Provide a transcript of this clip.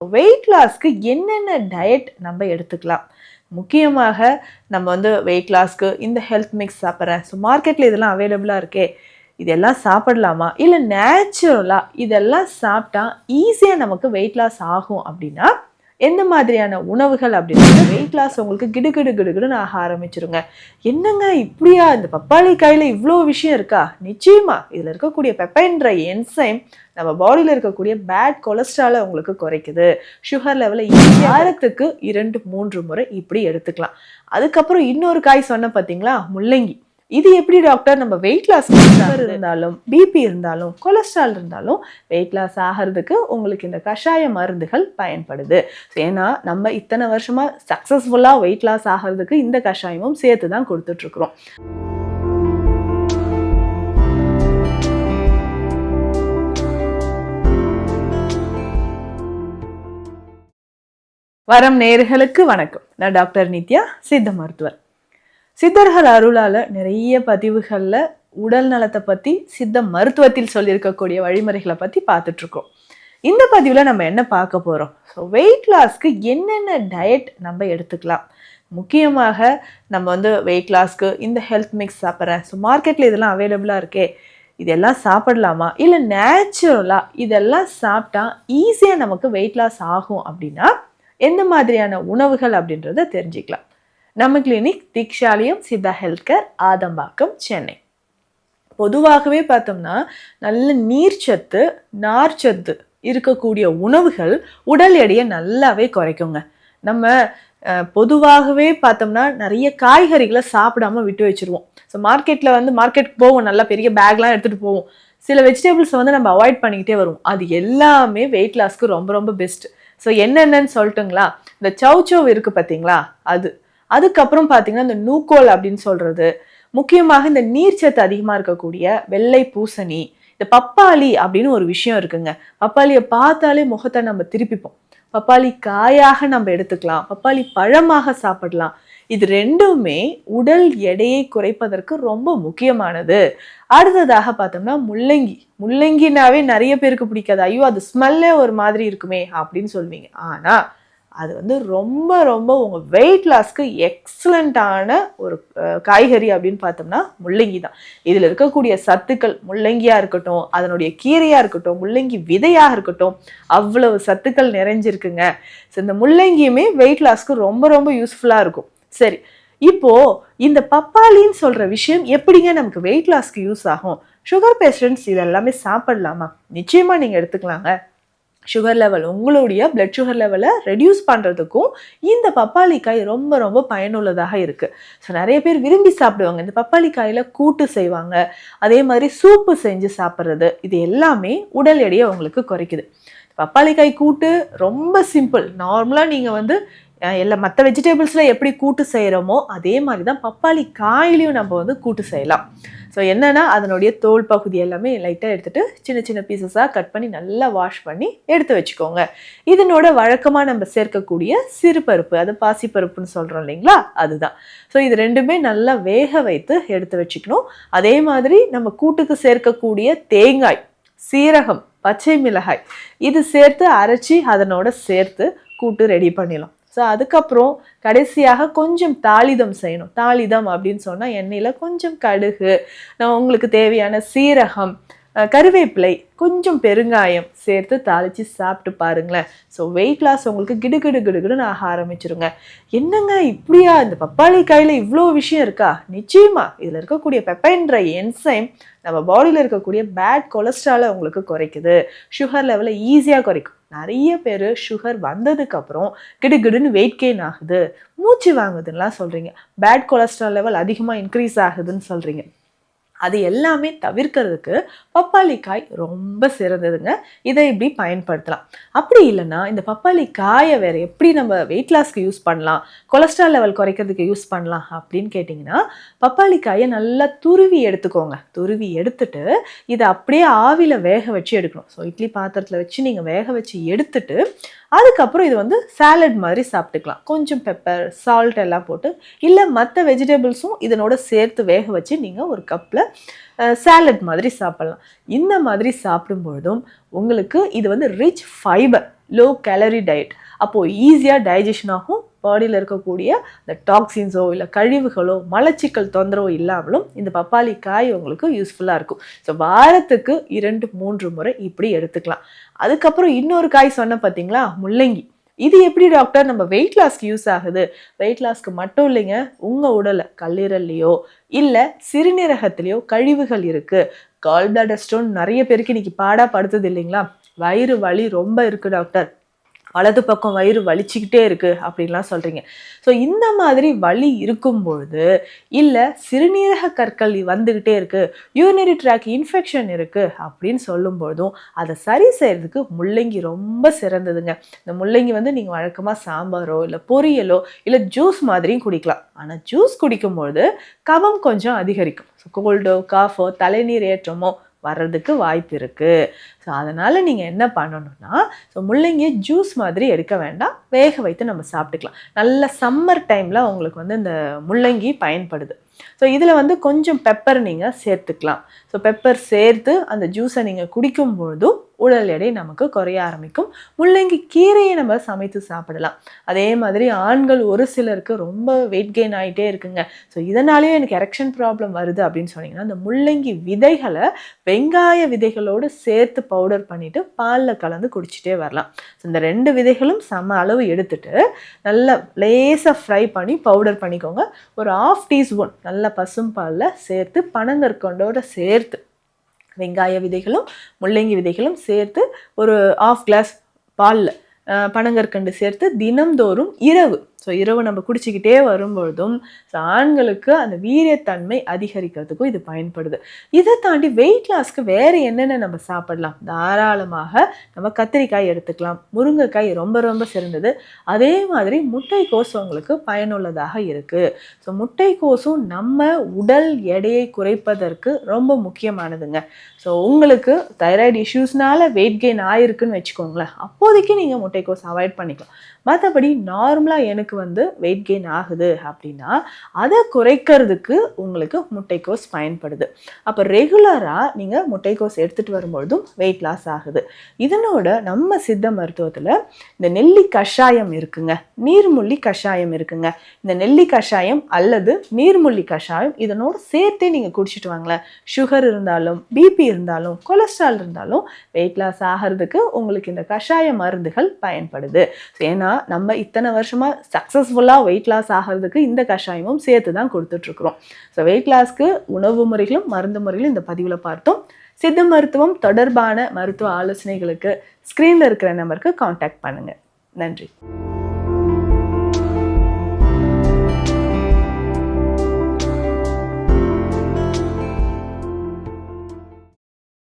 Wait லாஸ்க்கு என்னென்ன diet நம்ம எடுத்துக்கலாம்? முக்கியமாக நம்ம வந்து வெயிட் லாஸ்க்கு இந்த ஹெல்த் மிக்ஸ் சாப்பிட்றேன். ஸோ மார்க்கெட்டில் இதெல்லாம் அவைலபிளாக இருக்கே. இதெல்லாம் சாப்பிடலாமா? இல்லை நேச்சுரலாக இதெல்லாம் சாப்பிட்டா ஈஸியாக நமக்கு வெயிட் லாஸ் ஆகும் அப்படின்னா எந்த மாதிரியான உணவுகள் அப்படின்னா வெயிட் லாஸ் உங்களுக்கு கிடுகிடு கிடுகிடுன்னு ஆக ஆரம்பிச்சிருங்க. என்னங்க இப்படியா? இந்த பப்பாளி காயில் இவ்வளோ விஷயம் இருக்கா? நிச்சயமா இதில் இருக்கக்கூடிய பெப்பைன்ற என்சைம் நம்ம பாடியில் இருக்கக்கூடிய பேட் கொலஸ்ட்ராலை உங்களுக்கு குறைக்குது. சுகர் லெவலை வாரத்துக்கு இரண்டு மூன்று முறை இப்படி எடுத்துக்கலாம். அதுக்கப்புறம் இன்னொரு காய் சொன்ன பார்த்தீங்களா முள்ளங்கி. இது எப்படி டாக்டர் நம்ம வெயிட் லாஸ் இருந்தாலும் பிபி இருந்தாலும் கொலஸ்ட்ரால் இருந்தாலும் வெயிட் லாஸ் ஆகிறதுக்கு உங்களுக்கு இந்த கஷாய மருந்துகள் பயன்படுது. ஏன்னா நம்ம இத்தனை வருஷமா சக்ஸஸ்ஃபுல்லாக வெயிட் லாஸ் ஆகிறதுக்கு இந்த கஷாயமும் சேர்த்து தான் கொடுத்துட்ருக்குறோம். வரம் நேர்களுக்கு வணக்கம். நான் டாக்டர் நித்யா சித்த மருத்துவர். சித்தர்கள் அருளால நிறைய பதிவுகளில் உடல் நலத்தை பற்றி சித்த மருத்துவத்தில் சொல்லியிருக்கக்கூடிய வழிமுறைகளை பற்றி பார்த்துட்டு இருக்கோம் இந்த பதிவில் நம்ம என்ன பார்க்க போகிறோம் ஸோ வெயிட் லாஸ்க்கு என்னென்ன டயட் நம்ம எடுத்துக்கலாம்? முக்கியமாக நம்ம வந்து வெயிட் லாஸ்க்கு இந்த ஹெல்த் மிக்ஸ் சாப்பிட்றேன். ஸோ மார்க்கெட்டில் இதெல்லாம் அவைலபிளாக இருக்கே. இதெல்லாம் சாப்பிடலாமா? இல்லை நேச்சுரலாக இதெல்லாம் சாப்பிட்டா ஈஸியாக நமக்கு வெயிட் லாஸ் ஆகும் அப்படின்னா எந்த மாதிரியான உணவுகள் அப்படின்றத தெரிஞ்சுக்கலாம். நம்ம clinic Deekshalayam Siddha health care Adambakkam Chennai. பொதுவாகவே பார்த்தோம்னா நல்ல நீர்ச்சத்து நார்ச்சத்து இருக்கக்கூடிய உணவுகள் உடல் எடையை நல்லாவே குறைக்குங்க. நம்ம பொதுவாகவே பார்த்தோம்னா நிறைய காய்கறிகளை சாப்பிடாம விட்டு வச்சிருவோம். ஸோ மார்க்கெட்டில் வந்து மார்க்கெட்டுக்கு போவோம் நல்லா பெரிய பேக்லாம் எடுத்துகிட்டு போவோம். சில வெஜிடபிள்ஸை வந்து நம்ம அவாய்ட் பண்ணிக்கிட்டே வருவோம். அது எல்லாமே வெயிட் லாஸ்க்கு ரொம்ப ரொம்ப பெஸ்ட் ஸோ என்னென்னு சொல்லட்டுங்களா? இந்த சௌச்சவ் இருக்குது பார்த்தீங்களா? அது. அதுக்கப்புறம் பார்த்தீங்கன்னா இந்த நூக்கோல் அப்படின்னு சொல்றது முக்கியமாக இந்த நீர்ச்சத்து அதிகமாக இருக்கக்கூடிய வெள்ளை பூசணி இந்த பப்பாளி அப்படின்னு ஒரு விஷயம் இருக்குங்க. பப்பாளியை பார்த்தாலே முகத்தை நம்ம திருப்பிப்போம். பப்பாளி காயாக நம்ம எடுத்துக்கலாம். பப்பாளி பழமாக சாப்பிடலாம். இது ரெண்டுமே உடல் எடையை குறைப்பதற்கு ரொம்ப முக்கியமானது. அடுத்ததாக பார்த்தோம்னா முள்ளங்கி. முள்ளங்கினாவே நிறைய பேருக்கு பிடிக்காது. ஐயோ அது ஸ்மெல்லே ஒரு மாதிரி இருக்குமே அப்படின்னு சொல்லுவீங்க. ஆனால் அது வந்து ரொம்ப ரொம்ப உங்கள் வெயிட் லாஸ்க்கு எக்ஸலண்ட்டான ஒரு காய்கறி அப்படின்னு பார்த்தோம்னா முள்ளங்கி தான். இதில் இருக்கக்கூடிய சத்துக்கள் முள்ளங்கியாக இருக்கட்டும் அதனுடைய கீரையாக இருக்கட்டும் முள்ளங்கி விதையாக இருக்கட்டும் அவ்வளவு சத்துக்கள் நிறைஞ்சிருக்குங்க. ஸோ இந்த முள்ளங்கியுமே வெயிட் லாஸ்க்கு ரொம்ப ரொம்ப யூஸ்ஃபுல்லாக இருக்கும். சரி இப்போது இந்த பப்பாளின்னு சொல்கிற விஷயம் எப்படிங்க நமக்கு வெயிட் லாஸ்க்கு யூஸ் ஆகும்? சுகர் பேஷண்ட்ஸ் இதெல்லாமே சாப்பிடலாமா? நிச்சயமாக நீங்கள் எடுத்துக்கலாங்க. சுகர் லெவல் உங்களுடைய பிளட் சுகர் லெவலை ரெடியூஸ் பண்ணுறதுக்கும் இந்த பப்பாளிக்காய் ரொம்ப ரொம்ப பயனுள்ளதாக இருக்குது ஸோ நிறைய பேர் விரும்பி சாப்பிடுவாங்க. இந்த பப்பாளிக்காயில் கூட்டு செய்வாங்க. அதே மாதிரி சூப்பு செஞ்சு சாப்பிட்றது இது எல்லாமே உடல் எடையை உங்களுக்கு குறைக்குது. பப்பாளிக்காய் கூட்டு ரொம்ப சிம்பிள் நார்மலாக நீங்கள் வந்து எல்லா மற்ற வெஜிடபிள்ஸில் எப்படி கூட்டு செய்கிறோமோ அதே மாதிரி தான் பப்பாளி காயிலையும் நம்ம வந்து கூட்டு செய்யலாம். ஸோ என்னென்னா அதனுடைய தோல் பகுதி எல்லாமே லைட்டாக எடுத்துகிட்டு சின்ன சின்ன பீசஸாக கட் பண்ணி நல்லா வாஷ் பண்ணி எடுத்து வச்சுக்கோங்க. இதனோட வழக்கமாக நம்ம சேர்க்கக்கூடிய சிறுபருப்பு அது பாசிப்பருப்புன்னு சொல்கிறோம் இல்லைங்களா? அதுதான். ஸோ இது ரெண்டுமே நல்லா வேக வைத்து எடுத்து வச்சுக்கணும். அதே மாதிரி நம்ம கூட்டுக்கு சேர்க்கக்கூடிய தேங்காய் சீரகம் பச்சை மிளகாய் இது சேர்த்து அரைச்சி அதனோட சேர்த்து கூட்டு ரெடி பண்ணிடலாம். ஸோ அதுக்கப்புறம் கடைசியாக கொஞ்சம் தாளிதம் செய்யணும். தாளிதம் அப்படின்னு சொன்னால் எண்ணெயில் கொஞ்சம் கடுகு நான் உங்களுக்கு தேவையான சீரகம் கருவேப்பிலை கொஞ்சம் பெருங்காயம் சேர்த்து தாளித்து சாப்பிட்டு பாருங்களேன். ஸோ வெயிட் லாஸ் உங்களுக்கு கிடுகிடு கிடுகிடுன்னு ஆக ஆரம்பிச்சிருங்க. என்னங்க இப்படியா? இந்த பப்பாளி காயில் இவ்வளோ விஷயம் இருக்கா? நிச்சயமா இதில் இருக்கக்கூடிய பெப்பைன்ற என்சைம் நம்ம பாடியில் இருக்கக்கூடிய பேட் கொலஸ்ட்ராலை உங்களுக்கு குறைக்குது. சுகர் லெவலை ஈஸியாக குறைக்கும். நிறைய பேர் சுகர் வந்ததுக்கப்புறம் கிடுகிடுன்னு வெயிட் கெயின் ஆகுது. மூச்சு வாங்குதுன்னெலாம் சொல்கிறீங்க பேட் கொலஸ்ட்ரால் லெவல் அதிகமாக இன்க்ரீஸ் ஆகுதுன்னு சொல்கிறீங்க அது எல்லாமே தவிர்க்கிறதுக்கு பப்பாளி காய் ரொம்ப சிறந்ததுங்க. இதை இப்படி பயன்படுத்தலாம். அப்படி இல்லைன்னா இந்த பப்பாளி காயை வேறு எப்படி நம்ம வெயிட் லாஸ்க்கு யூஸ் பண்ணலாம்? கொலஸ்ட்ரால் லெவல் குறைக்கிறதுக்கு யூஸ் பண்ணலாம் அப்படின்னு கேட்டிங்கன்னா பப்பாளி காயை நல்லா துருவி எடுத்துக்கோங்க. துருவி எடுத்துட்டு இதை அப்படியே ஆவியில் வேக வச்சு எடுக்கணும். ஸோ இட்லி பாத்திரத்தில் வச்சு நீங்கள் வேக வச்சு எடுத்துட்டு அதுக்கப்புறம் இது வந்து சாலட் மாதிரி சாப்பிட்டுக்கலாம். கொஞ்சம் பெப்பர் சால்ட் எல்லாம் போட்டு இல்லை மற்ற வெஜிடபிள்ஸும் இதனோட சேர்த்து வேக வச்சு நீங்கள் ஒரு கப்பில் சாலட் மாதிரி சாப்பிட்லாம். இந்த மாதிரி சாப்பிடும்பொழுதும் உங்களுக்கு இது வந்து rich fibre low calorie diet அப்போது ஈஸியாக டைஜஷன் ஆகும் பாடியில் இருக்கக்கூடிய இந்த டாக்ஸின்ஸோ இல்லை கழிவுகளோ மலச்சிக்கல் தொந்தரவோ இல்லாமலும் இந்த பப்பாளி காய் உங்களுக்கு யூஸ்ஃபுல்லாக இருக்கும். ஸோ வாரத்துக்கு இரண்டு மூன்று முறை இப்படி எடுத்துக்கலாம். அதுக்கப்புறம் இன்னொரு காய் சொன்ன பார்த்தீங்களா முள்ளங்கி. இது எப்படி டாக்டர் நம்ம வெயிட் லாஸ்க்கு யூஸ் ஆகுது. வெயிட் லாஸ்க்கு மட்டும் இல்லைங்க. உங்கள் உடலை கல்லீரல்லையோ இல்லை சிறுநீரகத்திலையோ கழிவுகள் இருக்குது கால் பிளாடர் ஸ்டோன் நிறைய பேருக்கு இன்னைக்கு பாடாக படுத்தது இல்லைங்களா? வயிறு வலி ரொம்ப இருக்குது டாக்டர் வலது பக்கம் வயிறு வலிச்சுக்கிட்டே இருக்கு அப்படின்லாம் சொல்றீங்க. ஸோ இந்த மாதிரி வலி இருக்கும் பொழுது இல்லை சிறுநீரக கற்கள் வந்துக்கிட்டே இருக்கு யூரினரி ட்ராக் இன்ஃபெக்ஷன் இருக்கு அப்படின்னு சொல்லும்பொழுதும் அதை சரி செய்யறதுக்கு முள்ளங்கி ரொம்ப சிறந்ததுங்க. இந்த முள்ளங்கி வந்து நீங்கள் வழக்கமாக சாம்பாரோ இல்லை பொரியலோ இல்லை ஜூஸ் மாதிரியும் குடிக்கலாம். ஆனால் ஜூஸ் குடிக்கும்பொழுது கபம் கொஞ்சம் அதிகரிக்கும். ஸோ கோல்டோ காஃபோ தலைநீர் ஏற்றமோ வர்றதுக்கு வாய்ப்பு இருக்குது ஸோ அதனால் நீங்கள் என்ன பண்ணணும்னா ஸோ முள்ளங்கியை ஜூஸ் மாதிரி எடுக்க வேண்டாம். வேக வைத்து நம்ம சாப்பிட்டுக்கலாம். நல்ல சம்மர் டைமில் உங்களுக்கு வந்து இந்த முள்ளங்கி பயன்படுது. ஸோ இதில் வந்து கொஞ்சம் பெப்பர் நீங்கள் சேர்த்துக்கலாம். ஸோ பெப்பர் சேர்த்து அந்த ஜூஸை நீங்கள் குடிக்கும் பொழுதும் உடல் எடை நமக்கு குறைய ஆரம்பிக்கும். முள்ளங்கி கீரையை நம்ம சமைத்து சாப்பிடலாம். அதே மாதிரி ஆண்கள் ஒரு சிலருக்கு ரொம்ப வெயிட் கெயின் ஆகிட்டே இருக்குங்க. ஸோ இதனாலேயே எனக்கு எரெக்ஷன் ப்ராப்ளம் வருது அப்படின்னு சொன்னீங்கன்னா அந்த முள்ளங்கி விதைகளை வெங்காய விதைகளோடு சேர்த்து பவுடர் பண்ணிவிட்டு பாலில் கலந்து குடிச்சிட்டே வரலாம். ஸோ இந்த ரெண்டு விதைகளும் சம அளவு எடுத்துட்டு நல்லா லேசாக ஃப்ரை பண்ணி பவுடர் பண்ணிக்கோங்க. ஒரு ஆஃப் டீஸ்பூன் நல்ல பசும் பாலில் சேர்த்து பனங்கற்கொண்டோட சேர்த்து வெங்காய விதைகளும் முள்ளங்கி விதைகளும் சேர்த்து ஒரு ஆஃப் கிளாஸ் பாலில் பனங்கற்கண்டு சேர்த்து தினம்தோறும் இரவு ஸோ இரவு நம்ம குடிச்சிக்கிட்டே வரும்பொழுதும் ஸோ ஆண்களுக்கு அந்த வீரியத்தன்மை அதிகரிக்கிறதுக்கும் இது பயன்படுது. இதை தாண்டி வெயிட் லாஸ்க்கு வேறு என்னென்ன நம்ம சாப்பிடலாம்? தாராளமாக நம்ம கத்திரிக்காய் எடுத்துக்கலாம். முருங்கைக்காய் ரொம்ப ரொம்ப சிறந்தது. அதே மாதிரி முட்டைக்கோஸ் உங்களுக்கு பயனுள்ளதாக இருக்குது ஸோ முட்டைக்கோஸும் நம்ம உடல் எடையை குறைப்பதற்கு ரொம்ப முக்கியமானதுங்க. ஸோ உங்களுக்கு தைராய்டு இஷ்யூஸ்னால வெயிட் கெயின் ஆயிருக்குன்னு வச்சுக்கோங்களேன். அப்போதைக்கு நீங்கள் முட்டைக்கோஸ் அவாய்ட் பண்ணிக்கலாம். மற்றபடி நார்மலாக எனக்கு வந்து வெயிட் கெயின் ஆகுது அப்படின்னா அதை குறைக்கிறதுக்கு உங்களுக்கு முட்டைக்கோஸ் பயன்படுது. அப்போ ரெகுலராக நீங்கள் முட்டைக்கோஸ் எடுத்துகிட்டு வரும்பொழுதும் வெயிட் லாஸ் ஆகுது. இதனோட நம்ம சித்த மருத்துவத்தில் இந்த நெல்லி கஷாயம் இருக்குங்க. நீர்முள்ளி கஷாயம் இருக்குங்க. இந்த நெல்லி கஷாயம் அல்லது நீர்முள்ளி கஷாயம் இதனோட சேர்த்தே நீங்கள் குடிச்சிட்டு வாங்களேன். சுகர் இருந்தாலும் பிபி இருந்தாலும் கொலஸ்ட்ரால் இருந்தாலும் வெயிட் லாஸ் ஆகிறதுக்கு உங்களுக்கு இந்த கஷாய மருந்துகள் பயன்படுது. ஏன்னா நம்ம இத்தனை வருஷமாக சக்ஸஸ்ஃபுல்லாக வெயிட் லாஸ் ஆகிறதுக்கு இந்த கஷாயமும் சேர்த்து தான் கொடுத்துட்ருக்குறோம். ஸோ வெயிட் லாஸ்க்கு உணவு முறைகளும் மருந்து முறைகளும் இந்த பதிவில் பார்த்தோம். சித்த மருத்துவம் தொடர்பான மருத்துவ ஆலோசனைகளுக்கு ஸ்க்ரீனில் இருக்கிற நம்பருக்கு காண்டாக்ட் பண்ணுங்கள் நன்றி.